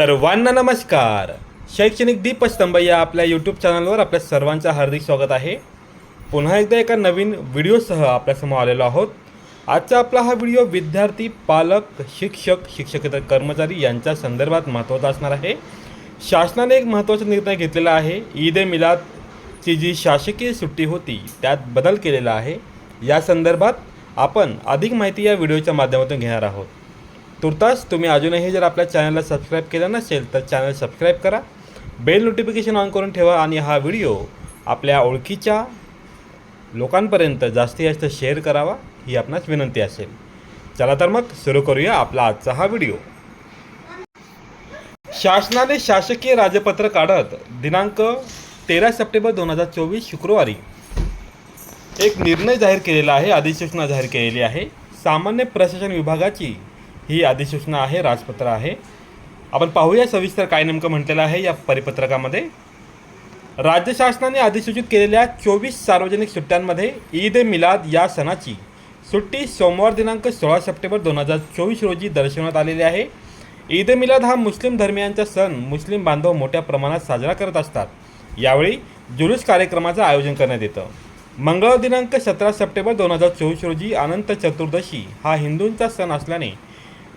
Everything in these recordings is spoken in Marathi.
सर्वांना नमस्कार. शैक्षणिक दीपस्तंभ या आपल्या यूट्यूब चॅनलवर आपल्या सर्वांचं हार्दिक स्वागत आहे. पुन्हा एकदा एका नवीन व्हिडिओसह आपल्यासमोर आलेलो आहोत. आजचा आपला हा व्हिडिओ विद्यार्थी पालक शिक्षक शिक्षकेतर कर्मचारी यांच्या संदर्भात महत्त्वाचा असणार आहे. शासनाने एक महत्त्वाचा निर्णय घेतलेला आहे. ईद ए मिलादची जी शासकीय सुट्टी होती त्यात बदल केलेला आहे. या संदर्भात आपण अधिक माहिती या व्हिडिओच्या माध्यमातून घेणार आहोत. तुर्तास तुम्ही अजूनही जर आपल्या चॅनलला सबस्क्राईब केलं नसेल तर चॅनल सबस्क्राईब करा. बेल नोटिफिकेशन ऑन करून ठेवा आणि हा व्हिडिओ आपल्या ओळखीच्या लोकांपर्यंत जास्तीत जास्त शेअर करावा ही आपणास विनंती असेल. चला तर मग सुरू करूया आपला आजचा हा व्हिडिओ. शासनाने शासकीय राजपत्र काढत दिनांक तेरा सप्टेंबर दोन हजार चोवीस शुक्रवारी एक निर्णय जाहीर केलेला आहे अधिसूचना जाहीर केलेली आहे. सामान्य प्रशासन विभागाची ही अधिसूचना आहे राजपत्र आहे. आपण पाहूया सविस्तर काय नेमकं म्हटलेलं आहे या परिपत्रकामध्ये. राज्य शासनाने अधिसूचित केलेल्या चोवीस सार्वजनिक सुट्ट्यांमध्ये ईद ए मिलाद या सणाची सुट्टी सोमवार दिनांक सोळा सप्टेंबर दोन हजार चोवीस रोजी दर्शवण्यात आलेली आहे. ईद ए मिलाद हा मुस्लिम धर्मियांचा सण मुस्लिम बांधव मोठ्या प्रमाणात साजरा करत असतात. यावेळी जुलूस कार्यक्रमाचं आयोजन करण्यात येतं. मंगळवार दिनांक सतरा सप्टेंबर दोन हजार चोवीस रोजी अनंत चतुर्दशी हा हिंदूंचा सण असल्याने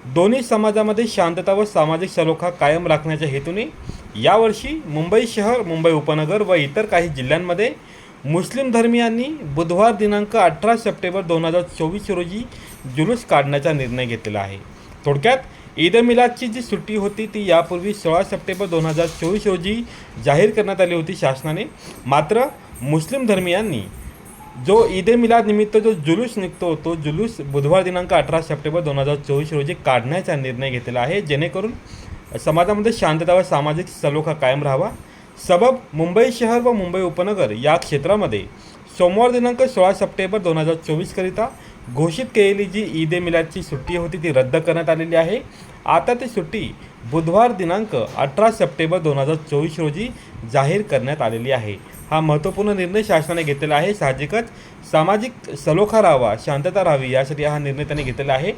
दोन्ही समाजामध्ये शांतता व सामाजिक सलोखा कायम राखण्याच्या हेतूने यावर्षी मुंबई शहर मुंबई उपनगर व इतर काही जिल्ह्यांमध्ये मुस्लिम धर्मियांनी बुधवार दिनांक अठरा सप्टेंबर दोन हजार चोवीस रोजी जुलूस काढण्याचा निर्णय घेतलेला आहे. थोडक्यात ईद मिलादची जी सुट्टी होती ती यापूर्वी सोळा सप्टेंबर दोन हजार चोवीस रोजी जाहीर करण्यात आली होती शासनाने. मात्र मुस्लिम धर्मियांनी जो ईद ए मिलाद निमित्त जो जुलूस निघतो तो जुलूस बुधवार दिनांक अठरा सप्टेंबर दोन हजार चोवीस रोजी काढण्याचा निर्णय घेतलेला आहे. जेणेकरून समाजामध्ये शांतता व सामाजिक सलोखा कायम राहावा. सबब मुंबई शहर व मुंबई उपनगर या क्षेत्रामध्ये सोमवार दिनांक सोळा सप्टेंबर दोन हजार चोवीसकरिता घोषित केलेली जी ईद ए मिलादची सुट्टी होती ती रद्द करण्यात आलेली आहे. आता ती सुट्टी बुधवार दिनांक अठरा सप्टेंबर दोन हजार चोवीस रोजी जाहीर करण्यात आलेली आहे. हा महत्त्वपूर्ण निर्णय शासनाने घेतलेला आहे. साहजिकच सामाजिक सलोखा राहावा शांतता राहावी यासाठी हा निर्णय त्यांनी घेतलेला आहे.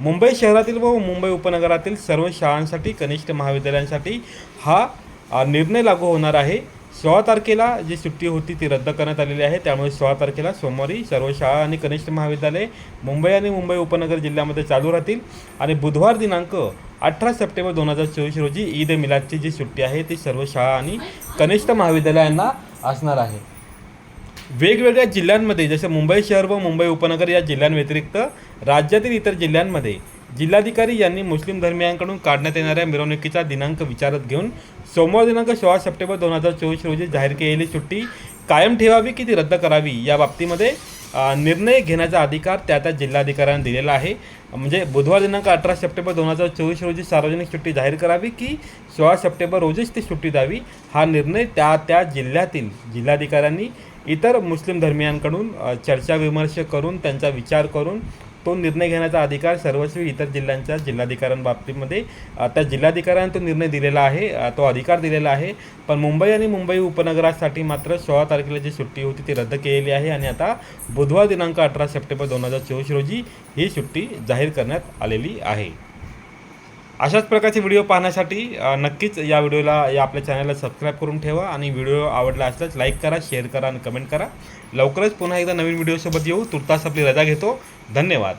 मुंबई शहरातील व मुंबई उपनगरातील सर्व शाळांसाठी कनिष्ठ महाविद्यालयांसाठी हा निर्णय लागू होणार आहे. सोळा तारखेला जी सुट्टी होती ती रद्द करण्यात आलेली आहे. त्यामुळे सोळा तारखेला सोमवारी सर्व शाळा आणि कनिष्ठ महाविद्यालये मुंबई आणि मुंबई उपनगर जिल्ह्यामध्ये चालू राहतील. आणि बुधवार दिनांक अठरा सप्टेंबर दोन हजार चोवीस रोजी ईद मिलादची जी सुट्टी आहे ती सर्व शाळा आणि कनिष्ठ महाविद्यालयांना असणार आहे. वेगवेगळ्या जिल्ह्यांमध्ये जसं मुंबई शहर व मुंबई उपनगर या जिल्ह्यांव्यतिरिक्त राज्यातील इतर जिल्ह्यांमध्ये जिल्हाधिकारी यांनी मुस्लिम धर्मियांकडून काढण्यात येणाऱ्या मिरवणुकीचा दिनांक विचारात घेऊन सोमवार दिनांक सोळा सप्टेंबर दोन हजार चोवीस रोजी जाहीर केलेली सुट्टी कायम ठेवावी की ती रद्द करावी या बाबतीमध्ये निर्णय घेण्याचा अधिकार त्या त्या जिल्हाधिकाऱ्यांना दिलेला आहे. म्हणजे बुधवार दिनांक अठरा सप्टेंबर दोन हजार चोवीस रोजी सार्वजनिक सुट्टी जाहीर करावी की सोळा सप्टेंबर रोजीच ती सुट्टी द्यावी? हा निर्णय त्या त्या जिल्ह्यातील जिल्हाधिकाऱ्यांनी इतर मुस्लिम धर्मियांकडून चर्चा विमर्श करून त्यांचा विचार करून तो निर्णय घेण्याचा अधिकार सर्वस्वी इतर जिल्ह्यांच्या जिल्हाधिकाऱ्यांबाबतीमध्ये त्या जिल्हाधिकाऱ्यांना तो निर्णय दिलेला आहे तो अधिकार दिलेला आहे. पण मुंबई आणि मुंबई उपनगरासाठी मात्र सोळा तारखेला जी सुट्टी होती ती रद्द केलेली आहे आणि आता बुधवार दिनांक अठरा सप्टेंबर दोन हजार चोवीस रोजी ही सुट्टी जाहीर करण्यात आलेली आहे. अशाच प्रकारचे व्हिडिओ पाहण्यासाठी नक्कीच या व्हिडिओला या आपल्या चॅनलला सबस्क्राईब करून ठेवा आणि व्हिडिओ आवडला असल्यास लाईक करा शेअर करा आणि कमेंट करा. लवकरच पुन्हा एकदा नवीन व्हिडिओसोबत येऊ. तुर्तास आपली रजा घेतो. धन्यवाद.